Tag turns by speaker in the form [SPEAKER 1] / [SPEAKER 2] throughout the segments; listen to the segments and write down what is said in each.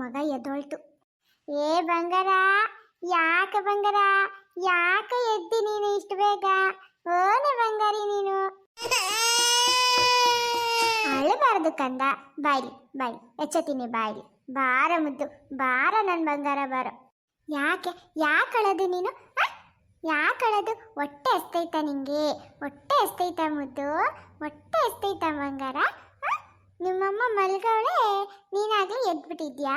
[SPEAKER 1] ಮಗ ಎದ್ದೋಳ್ತು. ಏ ಬಂಗಾರ, ಯಾಕ ಬಂಗಾರ, ಯಾಕ ಎದ್ದಿ ನೀನು ಇಷ್ಟು ಬೇಗ? ಓನೆ ಬಂಗಾರಿ ನೀನು. ಅಳಬಾರದು ಕಂದ, ಬಾಯ್ಲಿ ಬಾಯ್ಲಿ ಎಚ್ಚತೀನಿ ಬಾಯ್ಲಿ. ಬಾರ ಮುದ್ದು, ಬಾರ ನನ್ನ ಬಂಗಾರ ಬಾರ. ಯಾಕೆ ಯಾಕೆ ಅಳದು ನೀನು? ಯಾಕೆ ಅಳದು? ಹೊಟ್ಟೆ ಎಸ್ತೈತ ನಿಂಗೆ, ಹೊಟ್ಟೆ ಎಸ್ತೈತ ಮುದ್ದು, ಹೊಟ್ಟೆ ಎಸ್ತೈತ ಬಂಗಾರ? ನಿಮ್ಮಮ್ಮ ಮಲ್ಗವಳೆ ನೀನಾಗ್ಲೇ ಎದ್ಬಿಟ್ಟಿದ್ಯಾ?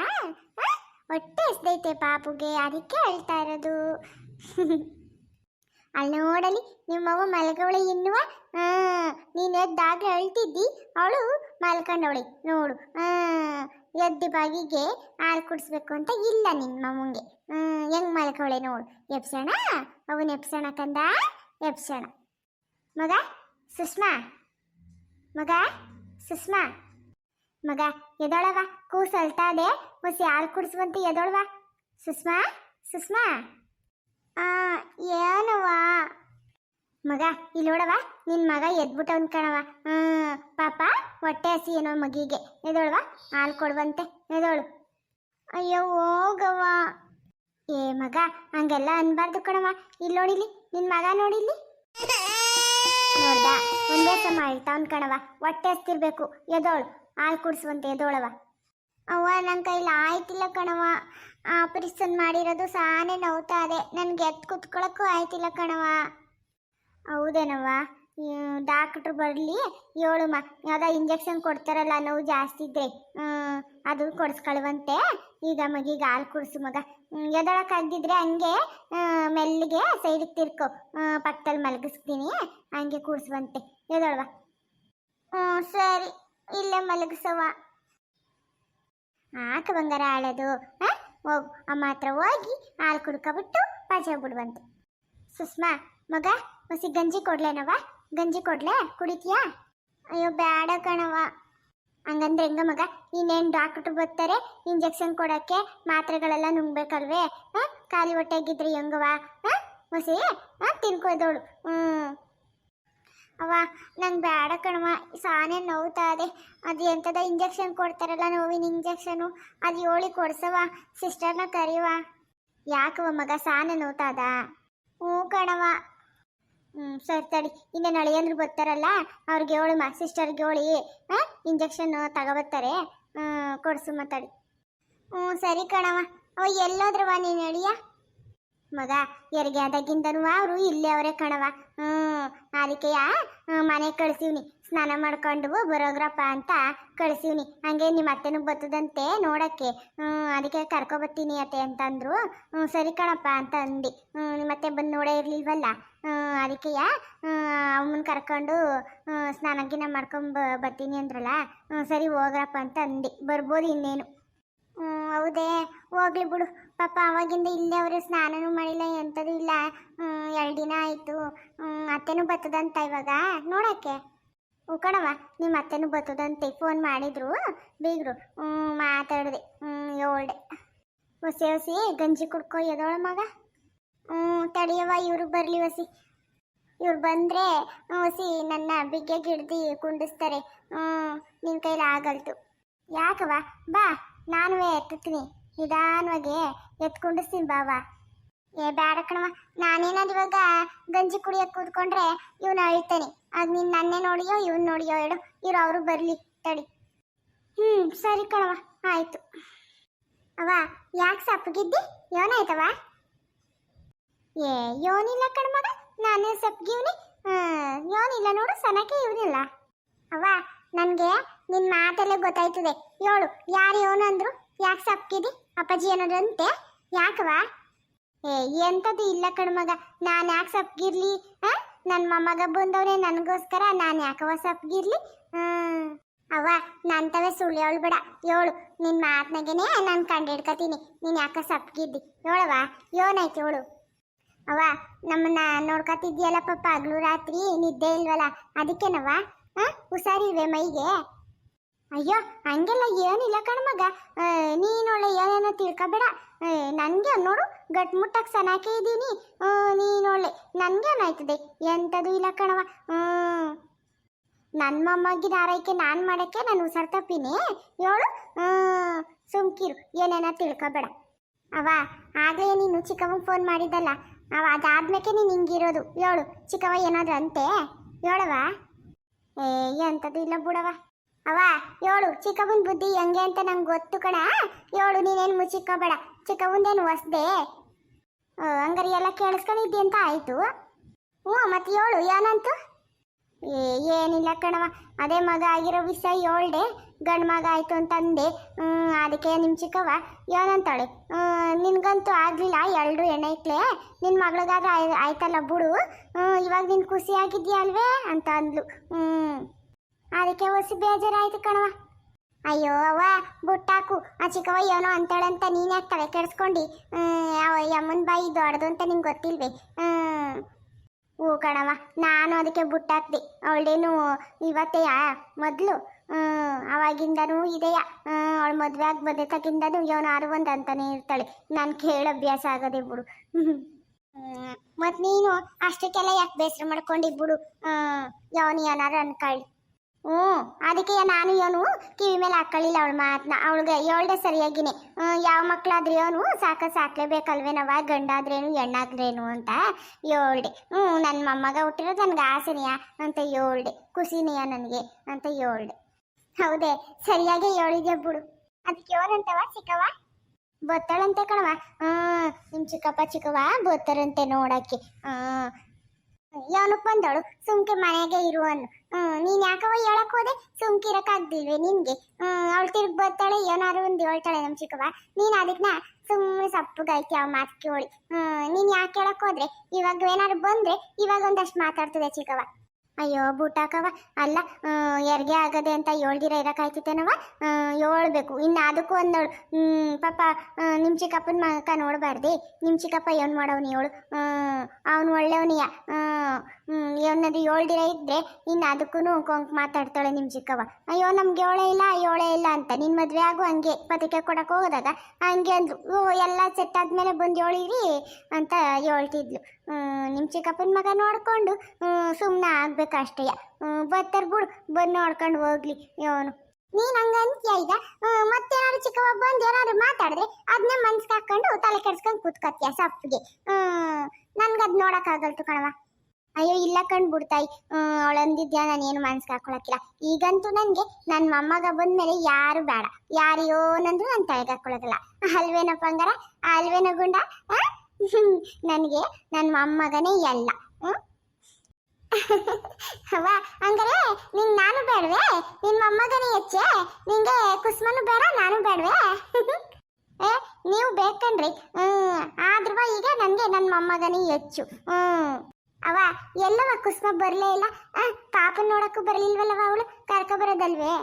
[SPEAKER 1] ಹೊಟ್ಟೆ ಎಸ್ದೈತೆ ಪಾಪುಗೆ, ಅದಕ್ಕೆ ಅಳ್ತಾ ಇರೋದು. ಅಲ್ಲಿ ನೋಡಲಿ, ನಿಮ್ಮವ್ವ ಮಲ್ಗವಳೆ ಎನ್ನುವ? ನೀನು ಎದ್ದಾಗ ಅಳ್ತಿದ್ದಿ, ಅವಳು ಮಲ್ಕೊಂಡವಳೆ, ನೋಡು. ಎದ್ದು ಬಾಗಿಗೆ ಹಾಲು ಕುಡಿಸ್ಬೇಕು ಅಂತ ಇಲ್ಲ ನಿನ್ನ ಮಮ್ಮಂಗೆ ಹೆಂಗ್ ಮಲ್ಕವಳೆ ನೋಡು. ಎಪ್ಸಣ ಅವನ್ ಎಪ್ಸಣ ಕಂದ? ಎಪ್ಸಣ ಮಗ, ಸುಷ್ಮಾ? ಮಗ, ಸುಷ್ಮಾ? ಮಗ, ಎದೊಳವ? ಕೂಸು ಅಳ್ತಾ ಹೊಸ ಯಾರು ಕುಡಿಸುವಂತೆ ಎದೊಳವ? ಸುಷ್ಮಾ? ಸುಷ್ಮಾ? ಆ ಏನವ ಮಗ ಇಲ್ಲಿ ನೋಡವ ನಿನ್ ಮಗ ಎದ್ಬಿಟ್ಟವನ್ ಕಣವ ಹ್ಮ್, ಪಾಪ, ಹೊಟ್ಟೆ ಹಸಿ ಏನೋ ಮಗಿಗೆ. ಎದೊಳವ? ಹಾಲು ಕೊಡುವಂತೆ, ಎದೋಳು. ಅಯ್ಯೋ ಹೋಗವ ಏ, ಮಗ, ಹಂಗೆಲ್ಲ ಅನ್ಬಾರ್ದು ಕಣವ ಇಲ್ಲಿ ನೋಡಿಲಿ ನಿನ್ ಮಗ ನೋಡಿಲಿ ನೋಡ್ದ, ಒಂದೇ ಸಮ ಹೇಳ್ತಾವನ್ ಕಣವ ಹೊಟ್ಟೆ ಹಸ್ತಿರ್ಬೇಕು, ಎದೋಳು. ಹಾಲು ಕುಡಿಸುವಂತೆ ಎದೋಳವ. ಅವ್ವ ನನ್ನ ಕೈಲಿ ಆಯ್ತಿಲ್ಲ ಕಣವ ಆಪರೇಷನ್ ಮಾಡಿರೋದು ಸಾನೆ ನೋವ್ತಾ ಇದೆ. ನನಗೆ ಎದ್ದು ಕುತ್ಕೊಳ್ಳೋಕ್ಕೂ ಆಯ್ತಿಲ್ಲ ಕಣವ ಹೌದೇನವ್ವ? ಡಾಕ್ಟ್ರು ಬರಲಿ ಏಳುಮ ಯಾವುದೋ ಇಂಜೆಕ್ಷನ್ ಕೊಡ್ತಾರಲ್ಲ ನೋವು ಜಾಸ್ತಿ ಇದ್ರೆ. ಅದು ಕೊಡಿಸ್ಕೊಳುವಂತೆ. ಈಗ ಮಗಿಗೆ ಹಾಲು ಕುಡಿಸು ಮಗ. ಎದೊಳಕ್ಕಾಗ್ದಿದ್ರೆ ಹಂಗೆ ಮೆಲ್ಲಿಗೆ ಸೈಡಿಗೆ ತಿರ್ಕೊ. ಪಕ್ಕದಲ್ಲಿ ಮಲಗಿಸ್ತೀನಿ. ಹಂಗೆ ಕೂಡಿಸುವಂತೆ. ಎದೊಳವ? ಹ್ಞೂ ಸರಿ. ಇಲ್ಲೇ ಮಲಗಿಸವ ಆಕ ಬಂಗಾರ ಆಳೋದು ಹೋಗು ಅಮ್ಮ ಹತ್ರ ಹೋಗಿ ಹಾಲು ಕುಡ್ಕೊಬಿಟ್ಟು ಪಾಚ ಬಿಡುವಂತೆ ಸುಷ್ಮಾ, ಮಗ, ಮಸಿ ಗಂಜಿ ಕೊಡ್ಲೇನವ ಗಂಜಿ ಕೊಡ್ಲೆ? ಕುಡಿತೀಯಾ? ಅಯ್ಯೋ ಬೇಡ ಕಣವ ಹಂಗಂದ್ರೆ ಹೆಂಗ ಮಗ? ಇನ್ನೇನು ಡಾಕ್ಟ್ರು ಬರ್ತಾರೆ ಇಂಜೆಕ್ಷನ್ ಕೊಡೋಕ್ಕೆ ಮಾತ್ರೆಗಳೆಲ್ಲ ನುಂಗ್ಬೇಕಲ್ವೇ? ಹಾಂ? ಖಾಲಿ ಹೊಟ್ಟೆಗಿದ್ರೆ ಹೆಂಗವ ಹಾಂ? ಮಸಿ, ಹಾಂ? ತಿನ್ಕೋದವಳು ಹ್ಞೂ ಅವ ನಂಗೆ ಬೇಡ ಕಣವ ಸಾನೇ ನೋವ್ತಾ ಇದೆ. ಅದು ಎಂಥದ ಇಂಜೆಕ್ಷನ್ ಕೊಡ್ತಾರಲ್ಲ ನೋವಿನ ಇಂಜೆಕ್ಷನು ಅದು ಹೇಳಿ ಕೊಡ್ಸವ ಸಿಸ್ಟರ್ನ ಕರೆಯುವ ಯಾಕವ ಮಗ ಸಾನೇ ನೋವ್ತಾದ ಹ್ಞೂ ಕಣವ ಹ್ಞೂ, ಸರಿ ತಡಿ. ಇನ್ನು ನಳಿಯಂದ್ರು ಬರ್ತಾರಲ್ಲ, ಅವ್ರಿಗೆ ಹೇಳಿ ಮಾ ಸಿಸ್ಟರ್ಗೆ ಹೇಳಿ, ಹಾಂ ಇಂಜೆಕ್ಷನ್ ತಗೋಬರ್ತಾರೆ. ಕೊಡ್ಸು ಮಾತಾಡಿ ಹ್ಞೂ, ಸರಿ ಕಣವ ಅವ ಎಲ್ಲೋದ್ರವ ನೀನು ಅಳಿಯ ಮಗ ಹೆರಿಗೆ ಆದಾಗಿಂದನೂ ಅವರು ಇಲ್ಲೇ ಅವರೇ ಕಣವ ಹ್ಞೂ ಅದಕ್ಕೆಯ ಮನೆ ಕಳ್ಸಿವ್ನಿ. ಸ್ನಾನ ಮಾಡ್ಕೊಂಡು ಬರೋಗ್ರಪ್ಪ ಅಂತ ಕಳ್ಸಿವ್ನಿ. ಹಂಗೆ ನಿಮ್ಮ ಅತ್ತೆನೂ ಬರ್ತದಂತೆ ನೋಡಕ್ಕೆ. ಹ್ಞೂ ಅದಕ್ಕೆ ಕರ್ಕೊಬತ್ತೀನಿ ಅತ್ತೆ ಅಂತಂದ್ರು. ಹ್ಞೂ ಸರಿ ಕಣಪ್ಪ ಅಂತ ಅಂದು. ಹ್ಞೂ ನಿಮ್ಮ ಅತ್ತೆ ಬಂದು ನೋಡೇ ಇರಲಿಲ್ವಲ್ಲ? ಹ್ಞೂ ಅದಕ್ಕೆಯ ಅವನ್ನ ಕರ್ಕೊಂಡು ಸ್ನಾನ ಗಿನ ಮಾಡ್ಕೊಂಡು ಬರ್ತೀನಿ ಅಂದ್ರಲ್ಲ? ಹ್ಞೂ ಸರಿ ಹೋಗ್ರಪ್ಪ ಅಂತ ಅಂದು. ಬರ್ಬೋದು ಇನ್ನೇನು. ಹ್ಞೂ ಹೌದೇ, ಹೋಗ್ಲಿ ಬಿಡು. ಪಾಪ ಅವಾಗಿಂದ ಇಲ್ಲೇ ಅವರು ಸ್ನಾನನೂ ಮಾಡಿಲ್ಲ ಎಂಥದ್ದು ಇಲ್ಲ. ಎರಡು ದಿನ ಆಯಿತು. ಅತ್ತೆನೂ ಬರ್ತದಂತ ಇವಾಗ. ನೋಡೋಕ್ಕೆ. ಉಕಣವ ಕಣವ ನಿಮ್ಮ ಅತ್ತೆನೂ ಬರ್ತದಂತೆ ಫೋನ್ ಮಾಡಿದ್ರು, ಬೀಗರು. ಮಾತಾಡಿದೆ. ಏಳ್ಡೆ ಹೊಸಿ ಹೊಸಿ ಗಂಜಿ ಕುಡ್ಕೊ, ಎದೋಳ ಮಗ. ಹ್ಞೂ ತಡಿಯವ ಇವರು ಬರಲಿ ಹೊಸಿ ಇವ್ರು ಬಂದರೆ ಹೊಸಿ ನನ್ನ ಬಿಗ್ಗೆ ಗಿಡ್ದು ಕುಂಡಿಸ್ತಾರೆ. ಹ್ಞೂ ನಿನ್ನ ಕೈಲಿ ಆಗಲ್ತು. ಯಾಕವ ಬಾ ನಾನು ಎತ್ತುತ್ತೀನಿ. ನಿಧಾನವಾಗಿ ಎತ್ಕೊಂಡಿಸ್ತೀನಿ ಬಾವ. ಏ ಬೇಡ ಕಣವ ನಾನೇನಾದ್ರು ಇವಾಗ ಗಂಜಿ ಕುಡಿಯಕ್ಕೆ ಕೂತ್ಕೊಂಡ್ರೆ ಇವನು ಅಳ್ತಾನೆ. ಅದು ನೀನು ನನ್ನೇ ನೋಡಿಯೋ, ಇವ್ನು ನೋಡಿಯೋ ಹೇಳು. ಇವ್ರು ಅವರು ಬರಲಿ, ತಡಿ. ಹ್ಮ್, ಸರಿ ಕಣವ ಆಯ್ತು. ಅವ ಯಾಕೆ ಸಪ್ಗಿದ್ದಿ ಏನಾಯ್ತವ ಏ, ಯೋನಿಲ್ಲ ಕಣ್ಮಗ. ನಾನೇ ಸಪ್ಪಗಿವ್ನಿ. ಯೋನಿಲ್ಲ ನೋಡು ಸನಕ್ಕೆ ಇವನಿಲ್ಲ. ಅವ ನನಗೆ ನಿನ್ನ ಮಾತಲ್ಲೇ ಗೊತ್ತಾಯ್ತದೆ. ಹೇಳು, ಯಾರು ಯೋನು ಅಂದ್ರು ಯಾಕೆ ಸಪ್ಕಿದಿ ಅಪ್ಪಾಜಿ ಅನ್ನೋದಂತೆ? ಯಾಕವಾ ಏ ಎಂಥದ್ದು ಇಲ್ಲ ಕಣ್ಮಗ ನಾನು ಯಾಕೆ ಸಪ್ಗಿರ್ಲಿ? ನನ್ನ ಮೊಮ್ಮಗ ಬಂದವನೇ ನನಗೋಸ್ಕರ ನಾನು ಯಾಕವ ಸಪ್ಗಿರ್ಲಿ? ಹ್ಮ್ ಅವ್ವ ಸುಳ್ಳು ಹೇಳ್ಬೇಡ ಹೇಳು ನಿನ್ನ ಮಾತ್ನಾಗೇನೆ ನಾನು ಕಂಡಿಡ್ಕತೀನಿ. ನೀನು ಯಾಕ ಸಪ್ಗಿದ್ದಿ? ಹೇಳವ ಏನಾಯ್ತು ಹೇಳು ಅವ್ವ, ನಮ್ಮನ್ನ ನೋಡ್ಕೊತಿದ್ಯಲ್ಲ ಪಾಪ ಹಗ್ಲು ರಾತ್ರಿ, ನಿದ್ದೆ ಇಲ್ವಲ್ಲ? ಅದಕ್ಕೇನವ್ವ? ಹಾ ಹುಷಾರಿಲ್ವೇ ಮೈಗೆ? ಅಯ್ಯೋ, ಹಂಗೆಲ್ಲ ಏನಿಲ್ಲ ಕಣ್ಮಗ ನೀನೊಳ್ಳೆ ಏನೇನೋ ತಿಳ್ಕೊಬೇಡ. ನನಗೆ ನೋಡು ಗಟ್ಮುಟ್ಟಾಗಿ ಸನಾಕೆ ಇದ್ದೀನಿ. ನೀನೊಳ್ಳೆ ನನಗೇನಾಯ್ತದೆ ಎಂಥದ್ದು ಇಲ್ಲ ಕಣವ ನನ್ನ ಮೊಮ್ಮಗಿನ ಆರೈಕೆ ನಾನು ಮಾಡೋಕ್ಕೆ ನಾನು ಹುಷಾರು ತಪ್ಪಿನಿ. ಹೇಳು? ಸುಮ್ಕಿರು, ಏನೇನ ತಿಳ್ಕೊಬೇಡ. ಅವ ಆಗಲೇ ನೀನು ಚಿಕ್ಕವ್ವಂಗೆ ಫೋನ್ ಮಾಡಿದ್ದಲ್ಲ. ಅವ ಅದಾದ್ಮೇಲೆ ನೀನು ಹಿಂಗಿರೋದು. ಹೇಳು ಚಿಕ್ಕವ ಏನಾದ್ರು ಅಂತೆ? ಹೇಳವ ಏ, ಎಂಥದ್ದು ಇಲ್ಲ ಬಿಡವ ಅವ ಏಳು ಚಿಕ್ಕವನ್ ಬುದ್ಧಿ ಹೆಂಗೆ ಅಂತ ನಂಗೆ ಗೊತ್ತು ಕಣ. ಏಳು, ನೀನೇನು ಮುಚ್ಚಿಕ್ಕೋಬೇಡ ಚಿಕ್ಕವಂದೇನು ಹೊಸ್ದೆ? ಹಂಗಾರೆ ಎಲ್ಲ ಕೇಳಿಸ್ಕೊಂಡಿದ್ದಿ ಅಂತ ಆಯಿತು. ಹ್ಞೂ, ಮತ್ತೆ ಏಳು ಏನಂತು ಏ, ಏನಿಲ್ಲ ಕಣವ ಅದೇ ಮಗ ಆಗಿರೋ ವಿಷಯ ಏಳ್ಡೆ ಗಂಡು ಮಗ ಆಯಿತು ಅಂತಂದೆ. ಹ್ಞೂ ಅದಕ್ಕೆ ನಿಮ್ಮ ಚಿಕ್ಕವ ಏನಂತಾಳೆ ನಿನಗಂತೂ ಆಗಲಿಲ್ಲ ಎರಡು ಹೆಣ್ಣೈಕ್ಲೆ ನಿನ್ನ ಮಗಳಿಗಾದ್ರೆ ಆಯ್ತಲ್ಲ ಬಿಡು. ಇವಾಗ ನೀನು ಖುಷಿಯಾಗಿದ್ಯಾ ಅಲ್ವೇ ಅಂತ ಅಂದ್ಲು. ಹ್ಞೂ ಅದಕ್ಕೆ ಹೊಸಿ ಬೇಜಾರಾಯ್ತು ಕಣವ ಅಯ್ಯೋ ಅವ ಬುಟ್ಟಾಕು, ಆ ಚಿಕ್ಕವ ಏನೋ ಅಂತಾಳಂತ ನೀನೇ ತಲೆ ಕೆಡಿಸ್ಕೊಂಡು? ಯಮ್ಮನ ಬಾಯಿ ದೊಡ್ಡದು ಅಂತ ನಿಂಗೆ ಗೊತ್ತಿಲ್ವೇ. ಹ್ಞೂ ಕಣವ ನಾನು ಅದಕ್ಕೆ ಬುಟ್ಟಾಕ್ದೆ. ಅವಳೇನು ಇವತ್ತೆಯ? ಮೊದಲು? ಅವಾಗಿಂದನೂ ಇದೆಯ? ಅವಳು ಮದುವೆ ಆಗಿ ಬಂದೆ ಇವನು ಒಂದು ಅಂತಾನೆ ಇರ್ತಾಳೆ. ನಾನು ಕೇಳ ಅಭ್ಯಾಸ ಆಗದೆ ಬಿಡು. ಮತ್ತು ನೀನು ಅಷ್ಟಕ್ಕೆಲ್ಲ ಯಾಕೆ ಬೇಸರ ಮಾಡ್ಕೊಂಡಿ ಬಿಡು? ಯಾವನು ಏನಾರು ಅನ್ಕೊಳ್ಳಿ. ಹ್ಞೂ, ಅದಕ್ಕೆ ನಾನು ಇವನು ಕಿವಿ ಮೇಲೆ ಹಾಕೊಳ್ಳಿಲ್ಲ ಅವಳ ಮಾತನ್ನ ಅವಳಿಗೆ ಹೇಳ್ದೆ ಸರಿಯಾಗಿನೇ. ಯಾವ ಮಕ್ಕಳಾದ್ರೆ ಇವನು ಸಾಕ ಸಾಕ್ಲೇಬೇಕಲ್ವೇನವ ಗಂಡಾದ್ರೇನು, ಹೆಣ್ಣಾದ್ರೇನು ಅಂತ ಹೇಳ್ದೆ. ಹ್ಞೂ, ನನ್ನ ಮೊಮ್ಮಗ ಹುಟ್ಟಿರೋದು ನನಗೆ ಆಸೆನೆಯ ಅಂತ ಹೇಳ್ದೆ. ಖುಷಿನೆಯ ನನಗೆ ಅಂತ ಹೇಳ್ದೆ. ಹೌದೇ, ಸರಿಯಾಗಿ ಹೇಳಿದ್ಯಾ ಬಿಡು. ಅದಕ್ಕೆ ಏನಂತವ ಚಿಕ್ಕವ ಬತ್ತಾಳಂತೆ ಕಣವ ಹ್ಮ್ ನಿಮ್ಮ ಚಿಕ್ಕಪ್ಪ ಚಿಕ್ಕವ ಬತ್ತರಂತೆ ನೋಡಕ್ಕೆ. ಹ್ಮ್ ಯಾವನಕ್ಕೆ ಬಂದವಳು ಸುಮ್ಕೆ ಮನೆಗೆ ಇರುವನು ನೀನ್ ಯಾಕವ ಹೇಳಕ್ ಹೋದೆ? ಸುಮ್ಕೆ ಇರಕ್ಕಾಗ್ದಿಲ್ವೇ ನಿನ್ಗೆ? ಅವಳು ತಿರುಗ್ ಬರ್ತಾಳೆ ಏನಾರು ಒಂದು ಹೇಳ್ತಾಳೆ ನಮ್ ಚಿಕ್ಕವ ನೀನ್ ಅದಕ್ನ ಸುಮ್ಮನೆ ಸಪ್ಪಗಾಯ್ತಿ ಅವ್ ಮಾತು ಕೇಳಿ. ನೀನ್ ಯಾಕೆ ಹೇಳಕ್ ಹೋದ್ರೆ? ಇವಾಗ ಏನಾರು ಬಂದ್ರೆ ಇವಾಗ ಒಂದಷ್ಟು ಮಾತಾಡ್ತದೆ ಚಿಕ್ಕವ ಅಯ್ಯೋ ಬೂಟಾಕವ ಅಲ್ಲ ಎರ್ಗೆ ಆಗದೆ ಅಂತ ಏಳ್ದಿರ ಇರಕ್ಕಾಯ್ತಿತ್ತೇನವ ಏಳ್ಬೇಕು. ಇನ್ನು ಅದಕ್ಕೂ ಒಂದು ಹ್ಮ್, ಪಾಪ ನಿಮ್ಮ ಚಿಕ್ಕಪ್ಪನ ಮಗಕ ನೋಡಬಾರ್ದೆ. ನಿಮ್ಮ ಚಿಕ್ಕಪ್ಪ ಏನು ಮಾಡವನು ಏಳು? ಅವನು ಒಳ್ಳೆಯವನಿಯ ಇವನದು ಏಳ್ದಿರ ಇದ್ದರೆ ಇನ್ನು ಅದಕ್ಕೂ ಕೊಂಕ್ ಮಾತಾಡ್ತಾಳೆ ನಿಮ್ಮ ಚಿಕ್ಕವ ಅಯ್ಯೋ, ನಮ್ಗೆ ಏಳೇ ಇಲ್ಲ ಏಳೇ ಇಲ್ಲ ಅಂತ. ನಿನ್ನ ಮದುವೆ ಆಗು ಹಂಗೆ. ಪತಿಕೆ ಕೊಡಕ್ಕೆ ಹೋದಾಗ ಹಂಗೆ ಅಂದ್ರು ಓ, ಎಲ್ಲ ಸೆಟ್ ಆದ್ಮೇಲೆ ಬಂದು ಏಳಿರಿ ಅಂತ ಹೇಳ್ತಿದ್ಲು. ನಿಮ್ಮ ಚಿಕ್ಕಪ್ಪನ ಮಗ ನೋಡ್ಕೊಂಡು ಸುಮ್ಮನೆ ಆಗ್ಬೇಕು. ಅಷ್ಟೇ. ಬರ್ತಾರೆ ಬಿಡು. ಬಂದು ನೋಡ್ಕೊಂಡು ಹೋಗ್ಲಿ ಇವನು. ನೀನ್ ಹಂಗ ಅಂತೀಯ ಈಗ? ಮತ್ತೇನಾದ್ರು ಚಿಕ್ಕವ ಬಂದು ಏನಾದ್ರು ಮಾತಾಡಿದ್ರೆ ಅದನ್ನೇ ಮನ್ಸ್ ಹಾಕೊಂಡು ತಲೆ ಕೆಡ್ಸ್ಕೊಂಡು ಕೂತ್ಕೊತೀಯ ನನ್ಗದ್ ನೋಡಕ್ ಆಗಲ್ತು ಕಣವ ಅಯ್ಯೋ, ಇಲ್ಲ ಕಣ್ ಬಿಡ್ತಾಯಿ. ಅವಳು ಅಂದಿದ್ಯಾ ನಾನು ಏನು ಮನ್ಸ್ಗೆ ಹಾಕೊಳಕಿಲ್ಲ ಈಗಂತೂ ನನಗೆ ನನ್ನ ಮೊಮ್ಮಗ ಬಂದ್ಮೇಲೆ ಯಾರು ಬೇಡ. ಯಾರಿಯೋ ನಂದ್ರು ನಾನು ತಲೆಗೆ ಹಾಕೊಳಕಿಲ್ಲ ಅಲ್ವೇನಪ್ಪ ಹಂಗಾರ ಅಲ್ವೇನ ಗುಂಡ? ನನಗೆ ನನ್ನ ಮೊಮ್ಮಗನೇ ಎಲ್ಲ. ಹ್ಮ್? ಅವ್ವ ಹಂಗಾರೆ ನಿನ್ ನಾನು ಬೇಡವೆ? ನಿನ್ ಮೊಮ್ಮಗನೇ ಹೆಚ್ಚೆ ನಿಂಗೆ ಕುಸ್ಮನು ಬೇಡ ನಾನು ಬೇಡವೆ? ಏ ನೀವು ಬೇಕನ್ರಿ. ಹ್ಮ್ ಆದ್ರವ ಈಗ ನನಗೆ ನನ್ನ ಮೊಮ್ಮಗನೇ ಹೆಚ್ಚು ಹ್ಮ್. ಅವ ಎಲ್ಲವ ಕುಸ್ಮ ಬರಲೇ ಇಲ್ಲ? ಆ, ಪಾಪನ್ ನೋಡಕ್ಕೂ ಬರಲಿಲ್ವಲ್ಲವ ಅವಳು? ಕರ್ಕೊ ಬರೋದಲ್ವೇ?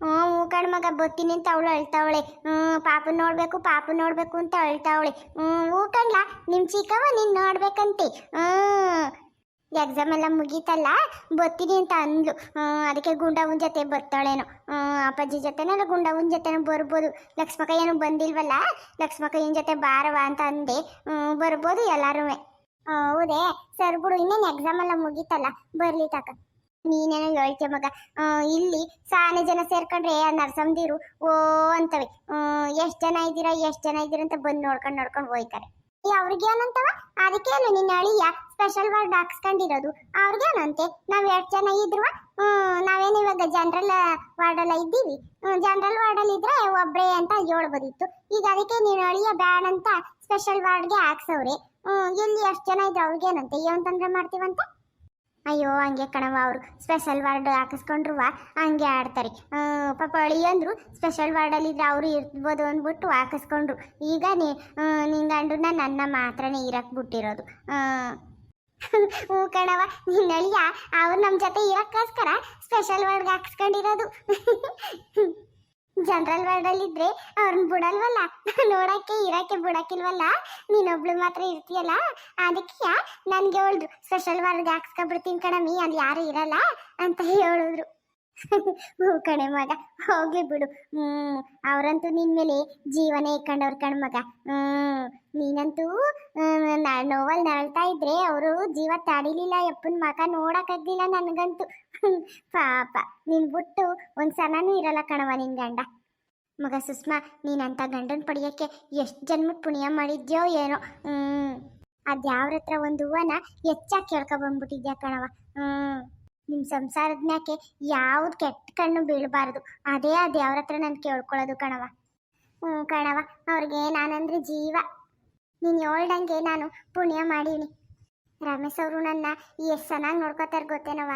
[SPEAKER 1] ಹ್ಞೂ ಕಣ್ ಮಗ ಬರ್ತೀನಿ ಅಂತ ಅವಳು ಅಳ್ತಾವಳೆ. ಹ್ಞೂ ಪಾಪ ನೋಡ್ಬೇಕು ಪಾಪ ನೋಡ್ಬೇಕು ಅಂತ ಅಳ್ತಾವಳೆ. ಹ್ಞೂ ಹೂ ಕಣ್ಲ ನಿಮ್ ಚಿಕ್ಕವ ನೀನ್ ನೋಡ್ಬೇಕಂತೆ. ಹ್ಮ್. ಎಕ್ಸಾಮ್ ಎಲ್ಲ ಮುಗೀತಲ್ಲ, ಬರ್ತೀನಿ ಅಂತ ಅಂದ್ಲು. ಅದಕ್ಕೆ ಗುಂಡವನ ಜೊತೆ ಬರ್ತಾಳೇನೋ. ಅಪ್ಪಾಜಿ ಅಪ್ಪಾಜಿ ಜೊತೆನಲ್ಲ ಗುಂಡವನ ಜೊತೆನೂ ಬರ್ಬೋದು. ಲಕ್ಷ್ಮಕ್ಕ ಏನು ಬಂದಿಲ್ವಲ್ಲ? ಲಕ್ಷ್ಮಕ್ಕ ಏನು ಜೊತೆ ಬಾರವ ಅಂತ ಅಂದೆ. ಬರ್ಬೋದು ಎಲ್ಲಾರು ಹೌದೇ, ಸರ್ ಬಿಡು, ಇನ್ನೇನು ಎಕ್ಸಾಮ್ ಎಲ್ಲ ಮುಗೀತಲ್ಲ, ಬರ್ಲಿ ತಕ ನೀನೇನೋ ಹೇಳ್ತೀಯ ಮಗ. ಇಲ್ಲಿ ಸಾನೆ ಜನ ಸೇರ್ಕೊಂಡ್ರೆ ನರ್ಸಮ್ದಿರು ಓ ಅಂತವೆ. ಎಷ್ಟು ಜನ ಇದ್ದೀರಾ, ಎಷ್ಟು ಜನ ಇದ್ದೀರಾ ಅಂತ ಬಂದು ನೋಡ್ಕೊಂಡು ನೋಡ್ಕೊಂಡು ಹೋಯ್ತಾರೆ. ಏ, ಅವ್ರಿಗೇನಂತವ ಅದಕ್ಕೇನು ನಿನ್ನ ಅಳಿಯ ಸ್ಪೆಷಲ್ ವಾರ್ಡ್ ಹಾಕ್ಸ್ಕೊಂಡಿರೋದು. ಅವ್ರಿಗೇನಂತೆ ನಾವ್ ಎಷ್ಟು ಜನ ಇದ್ರು ನಾವೇನು ಇವಾಗ ಜನರಲ್ ವಾರ್ಡ್ ಎಲ್ಲ ಇದ್ದೀವಿ. ಜನರಲ್ ವಾರ್ಡ್ ಅಲ್ಲಿ ಇದ್ರೆ ಒಬ್ರೇ ಅಂತ ಹೇಳ್ಬೋದಿತ್ತು. ಈಗ ಅದಕ್ಕೆ ನೀನು ಅಳಿಯ ಬ್ಯಾಡ್ ಅಂತ ಸ್ಪೆಷಲ್ ವಾರ್ಡ್ಗೆ ಹಾಕ್ಸವ್ರೆ. ಇಲ್ಲಿ ಎಷ್ಟು ಜನ ಇದ್ರು ಅವ್ರಿಗೇನಂತೆ ಏನ್ ತೊಂದ್ರೆ ಮಾಡ್ತೀವಂತೆ? ಅಯ್ಯೋ ಹಂಗೆ ಕಣವ ಅವರು. ಸ್ಪೆಷಲ್ ವಾರ್ಡ್ ಹಾಕಿಸ್ಕೊಂಡ್ರುವ ಹಂಗೆ ಆಡ್ತಾರೆ. ಪಾಪ ಅಳಿ ಅಂದರು ಸ್ಪೆಷಲ್ ವಾರ್ಡಲ್ಲಿ ಇದ್ರೆ ಅವರು ಇರ್ಬೋದು ಅಂದ್ಬಿಟ್ಟು ಹಾಕಿಸ್ಕೊಂಡ್ರು. ಈಗ ನೀ ಆ, ನಿನ್ ಗಂಡನ್ನ ನನ್ನ ಮಾತ್ರನೇ ಇರಕ್ಕೆ ಬಿಟ್ಟಿರೋದು. ಹ್ಞೂ ಕಣವ ನಿನ್ನ ಅಳಿಯ ಅವ್ರು ನಮ್ಮ ಜೊತೆ ಇರಕ್ಕೋಸ್ಕರ ಸ್ಪೆಷಲ್ ವಾರ್ಡ್ಗೆ ಹಾಕಿಸ್ಕೊಂಡಿರೋದು. ಜನರಲ್ ವಾರ್ಡಲ್ಲಿ ಇದ್ರೆ ಅವ್ರನ್ನ ಬಿಡಲ್ವಲ್ಲ? ನೋಡಕ್ಕೆ, ಇರಕ್ಕೆ ಬಿಡಕ್ಕಿಲ್ವಲ್ಲ? ನೀನೊಬ್ಳು ಮಾತ್ರ ಇರ್ತೀಯಲ್ಲ? ಅದಕ್ಕೆ ನನ್ಗೆ ಹೇಳಿದ್ರು ಸ್ಪೆಷಲ್ ವಾರ್ಡ್ಗೆ ಹಾಕ್ಸ್ಕೊಬಿಡ್ತೀನಿ ಕಣಮಿ ಅಲ್ಲಿ ಯಾರು ಇರಲ್ಲ? ಅಂತ ಹೇಳಿದ್ರು. ಹ್ಞೂ ಕಣೆ ಮಗ, ಹೋಗ್ಲಿ ಬಿಡು. ಹ್ಮ್, ಅವರಂತೂ ನಿನ್ ಮೇಲೆ ಜೀವನ ಇಕ್ಕಂಡವ್ರ ಕಣ್ ಮಗ. ಹ್ಮ್, ನೀನಂತೂ ನೋವಲ್ಲಿ ನರಳ್ತಾ ಇದ್ರೆ ಅವರು ಜೀವ ತಡಿಲಿಲ್ಲ ಯಪ್ಪನ ಮಗ ನೋಡಕ್ಕಾಗ್ಲಿಲ್ಲ ನನಗಂತೂ. ಪಾಪ, ನಿನ್ ಬಿಟ್ಟು ಒಂದ್ ಸಲನೂ ಇರಲ್ಲ ಕಣವ ನಿನ್ ಗಂಡ. ಮಗ ಸುಷ್ಮಾ, ನೀನಂತ ಗಂಡನ್ ಪಡಿಯಕ್ಕೆ ಎಷ್ಟು ಜನ್ಮ ಪುಣ್ಯ ಮಾಡಿದ್ಯೋ ಏನೋ. ಹ್ಮ್ ಅದ್ಯಾವ್ರ ಹತ್ರ ಒಂದು ಹೂವನ ಹೆಚ್ಚಾಗಿ ಕೇಳ್ಕೊ ಬಂದ್ಬಿಟ್ಟಿದ್ಯಾ ಕಣವ ಹ್ಮ್, ನಿಮ್ ಸಂಸಾರದ ಮ್ಯಾಕೆ ಯಾವ್ದು ಕೆಟ್ಟ ಕಣ್ಣು ಬೀಳಬಾರ್ದು. ಅದೇ ಅದು ಯಾವ್ರ ಹತ್ರ ನಾನು ಕೇಳ್ಕೊಳ್ಳೋದು ಕಣವ ಹ್ಞೂ ಕಣವ ಅವ್ರಿಗೆ ನಾನಂದ್ರೆ ಜೀವ. ನೀನು ಹೇಳ್ದಂಗೆ ನಾನು ಪುಣ್ಯ ಮಾಡೀನಿ. ರಮೇಶ್ ಅವರು ನನ್ನ ಎಷ್ಟು ಚೆನ್ನಾಗಿ ನೋಡ್ಕೋತಾರೆ ಗೊತ್ತೇನವ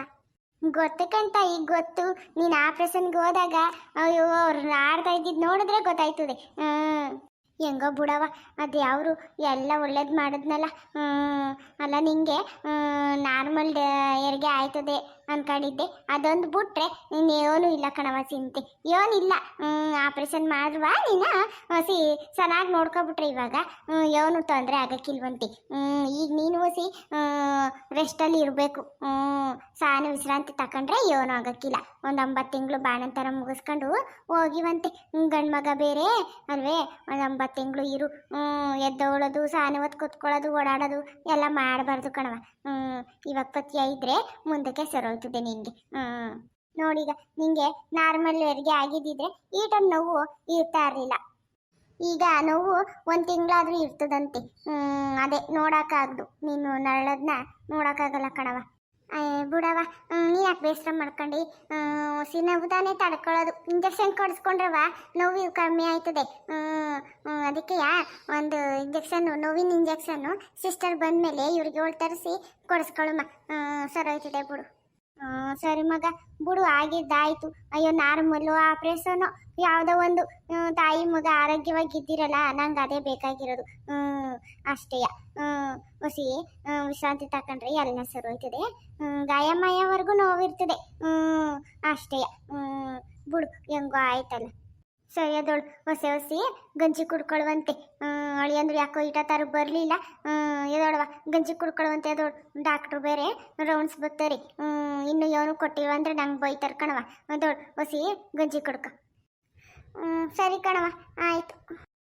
[SPEAKER 1] ಗೊತ್ತು ಕಂತ ಈಗ ಗೊತ್ತು. ನೀನು ಆಪ್ರೇಷನ್ಗೆ ಹೋದಾಗ ಅಯ್ಯೋ, ಅವ್ರು ಆಡ್ತಾ ಇದ್ದಿದ್ದು ನೋಡಿದ್ರೆ ಗೊತ್ತಾಯ್ತದೆ. ಹ್ಮ್. ಹೆಂಗೋ ಬಿಡವ ಅದು ಯಾವರು ಎಲ್ಲ ಒಳ್ಳೇದು ಮಾಡಿದ್ನಲ್ಲ. ಅಲ್ಲ ನಿಂಗೆ ನಾರ್ಮಲ್ ಹೆರಿಗೆ ಆಯ್ತದೆ. ಅನ್ಕೊಂಡಿದ್ದೆ. ಅದೊಂದು ಬಿಟ್ರೆ ಏನು ಇಲ್ಲ ಕಣವ ಸಿಂತೆ ಏನಿಲ್ಲ ಆಪ್ರೇಷನ್ ಮಾಡುವ, ನೀನು ಸಿ, ಚೆನ್ನಾಗಿ ನೋಡ್ಕೊಬಿಟ್ರೆ ಇವಾಗ ಏನು ತೊಂದರೆ ಆಗಕ್ಕಿಲ್ವಂತೆ. ಈಗ ನೀನು ಹಸಿ ರೆಸ್ಟಲ್ಲಿ ಇರಬೇಕು. ಸಾನು ವಿಶ್ರಾಂತಿ ತಕೊಂಡ್ರೆ ಏನೂ ಆಗಕ್ಕಿಲ್ಲ. ಒಂದು ಒಂಬತ್ತು ತಿಂಗಳು ಬಾಣಂತರ ಮುಗಿಸ್ಕೊಂಡು ಹೋಗಿವಂತೆ. ಗಂಡು ಮಗ ಬೇರೆ ಅಲ್ವೇ? ಒಂದು ಒಂಬತ್ತು ತಿಂಗಳು ಇರು. ಎದ್ದೋಳೋದು, ಸಾನು ಹೊತ್ತು ಕೂತ್ಕೊಳ್ಳೋದು, ಓಡಾಡೋದು, ಎಲ್ಲ ಮಾಡಬಾರ್ದು ಕಣವ ಇವಾಗ ಪತಿಯ ಇದ್ರೆ ಮುಂದಕ್ಕೆ ಸರೋಯ್ತದೆ ನಿಂಗೆ. ನೋಡೀಗ ನಿಂಗೆ ನಾರ್ಮಲ್ ಹೆರಿಗೆ ಆಗಿದ್ದಿದ್ರೆ ಈ ಟೈಮ್ ನೋವು ಇರ್ತಾ ಇರಲಿಲ್ಲ. ಈಗ ನೋವು ಒಂದು ತಿಂಗಳಾದ್ರೂ ಇರ್ತದಂತೆ. ಹ್ಮ್, ಅದೇ ನೋಡೋಕ್ಕಾಗ್ದು. ನೀನು ನರಳದ್ನ ನೋಡೋಕ್ಕಾಗಲ್ಲ ಕಣವ ಬಿಡವ ನೀ ಯಾಕೆ ಬೇಸರ ಮಾಡ್ಕೊಂಡು? ಸಿ ನೋವು ತಾನೇ ತಡ್ಕೊಳ್ಳೋದು. ಇಂಜೆಕ್ಷನ್ ಕೊಡಿಸ್ಕೊಂಡ್ರವ ನೋವು ಕಮ್ಮಿ ಆಯ್ತದೆ. ಯಾ ಒಂದು ಇಂಜೆಕ್ಷನ್ನು ನೋವಿನ ಇಂಜೆಕ್ಷನ್ನು ಸಿಸ್ಟರ್ ಬಂದಮೇಲೆ ಇವ್ರಿಗೆ ಹೋಳ್ ತರಿಸಿ ಕೊಡಿಸ್ಕೊಳ್ಳಮ್ಮ ಸರ್ ಹೋಯ್ತದೆ ಬಿಡು. ಸರಿ ಮಗ ಬಿಡು ಆಗಿದ್ದಾಯ್ತು ಅಯ್ಯೋ ನಾರ್ಮಲ್ಲು ಆಪ್ರೇಷನು ಯಾವುದೋ ಒಂದು ತಾಯಿ ಮಗ ಆರೋಗ್ಯವಾಗಿ ಇದ್ದೀರಲ್ಲ ನಂಗೆ ಅದೇ ಬೇಕಾಗಿರೋದು. ಅಷ್ಟೇಯ. ಹೊಸಿ ವಿಶ್ರಾಂತಿ ತಕೊಂಡ್ರೆ ಎಲ್ಲ ಸರ್ ಹೋಯ್ತದೆ. ಹ್ಮ್, ಗಾಯ ಮಾಯವರೆಗೂ ನೋವಿರ್ತದೆ. ಅಷ್ಟೇಯ. ಬಿಡು ಹೆಂಗೋ ಆಯ್ತಲ್ಲ. ಸರಿ ಅದೋಳು ಹೊಸ ಹೊಸಿ ಗಂಜಿ ಕುಡ್ಕೊಳ್ವಂತೆ. ಅಳಿ ಅಳಿಯಂದ್ರು ಯಾಕೋ ಈಟ ತರ ಬರಲಿಲ್ಲ. ಎದೋಳವ ಗಂಜಿ ಕುಡ್ಕೊಳ್ವಂತೆ ಅದೋಳು ಡಾಕ್ಟ್ರು ಬೇರೆ ರೌಂಡ್ಸ್ ಬರ್ತಾರೆ ಇನ್ನು ಯಾವನು ಕೊಟ್ಟಿಲ್ಲ ಅಂದ್ರೆ ನಂಗೆ ಬೈತಾರೆ ಕಣವ ಅದೋಳು ಹೊಸಿ ಗಂಜಿ ಕುಡ್ಕ. ಸರಿ ಕಣವ ಆಯ್ತು.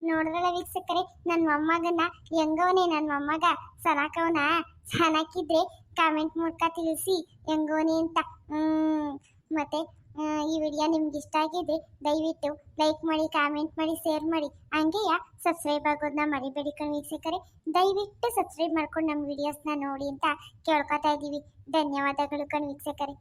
[SPEAKER 1] ನೋಡಿದ್ರಲ್ಲ ವೀಕ್ಷಕರೇ ನನ್ನ ಮೊಮ್ಮಗನ ಹೆಂಗವನೇ ನನ್ನ ಮೊಮ್ಮಗ? ಸನಾಕವನ ಸನಾಕಿದ್ರೆ ಕಾಮೆಂಟ್ ಮೂಲಕ ತಿಳಿಸಿ ಹೆಂಗವನೇ ಅಂತ. ಮತ್ತೆ ಈ ವಿಡಿಯೋ ನಿಮ್ಗೆ ಇಷ್ಟ ಆಗಿದೆ ದಯವಿಟ್ಟು ಲೈಕ್ ಮಾಡಿ ಕಾಮೆಂಟ್ ಮಾಡಿ ಶೇರ್ ಮಾಡಿ. ಹಂಗೆಯ ಸಬ್ಸ್ಕ್ರೈಬ್ ಆಗೋದನ್ನ ಮರಿಬೇಡಿ ಕಣ್ ದಯವಿಟ್ಟು ಸಬ್ಸ್ಕ್ರೈಬ್ ಮಾಡ್ಕೊಂಡು ನಮ್ಮ ವಿಡಿಯೋಸ್ನ ನೋಡಿ ಅಂತ ಕೇಳ್ಕೊತಾ ಇದ್ದೀವಿ. ಧನ್ಯವಾದಗಳು ಕಣ್ ವೀಕ್ಷಕರೇ.